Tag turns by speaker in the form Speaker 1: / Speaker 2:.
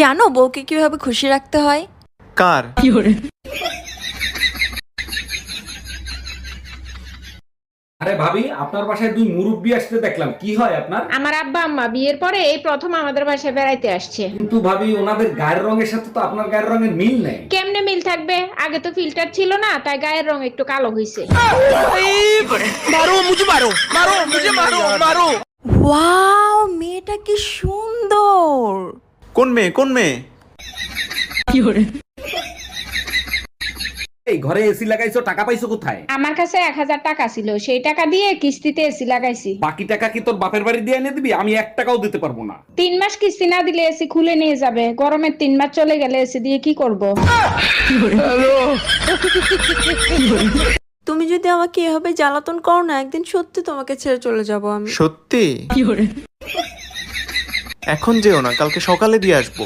Speaker 1: জানো বউকে কীভাবে খুশি রাখতে হয়?
Speaker 2: কার?
Speaker 3: আরে ভাবি আপনার বাসায় দুই মুরব্বি আসতে দেখলাম। কি হয় আপনার?
Speaker 4: আমার আব্বা আম্মা বিয়ের পরে এই প্রথম আমাদের বাসায় বেড়াইতে আসছে।
Speaker 3: কিন্তু ভাবি ওনাদের গায়ের রঙের সাথে তো আপনার গায়ের রঙের মিল নেই।
Speaker 4: কেমনে মিল থাকবে? আগে তো ফিল্টার ছিল না তাই গায়ের রং একটু কালো হইছে।
Speaker 1: ওয়াও মেয়েটা
Speaker 2: কোন মেয়ে কোন মেয়ে?
Speaker 3: এই ঘরে এসি লাগাইছো টাকা পাইছো কোথায়?
Speaker 4: আমার কাছে এক হাজার টাকা ছিল সেই টাকা দিয়ে কিস্তিতে এসি লাগাইছি।
Speaker 3: বাকি টাকা কি তোর বাপের বাড়ি দিয়ে এনে দিবি? আমি এক টাকাও দিতে পারব না।
Speaker 4: তিন মাস কিস্তি না দিলে এসি খুলে নিয়ে যাবে। গরমের তিন মাস চলে গেলে এসি দিয়ে কি করব?
Speaker 1: তুমি যদি আমাকে এভাবে জ্বালাতন করো না একদিন সত্যি তোমাকে ছেড়ে চলে যাব আমি।
Speaker 2: সত্যি? এখন যেও না কালকে সকালে দিয়ে আসব।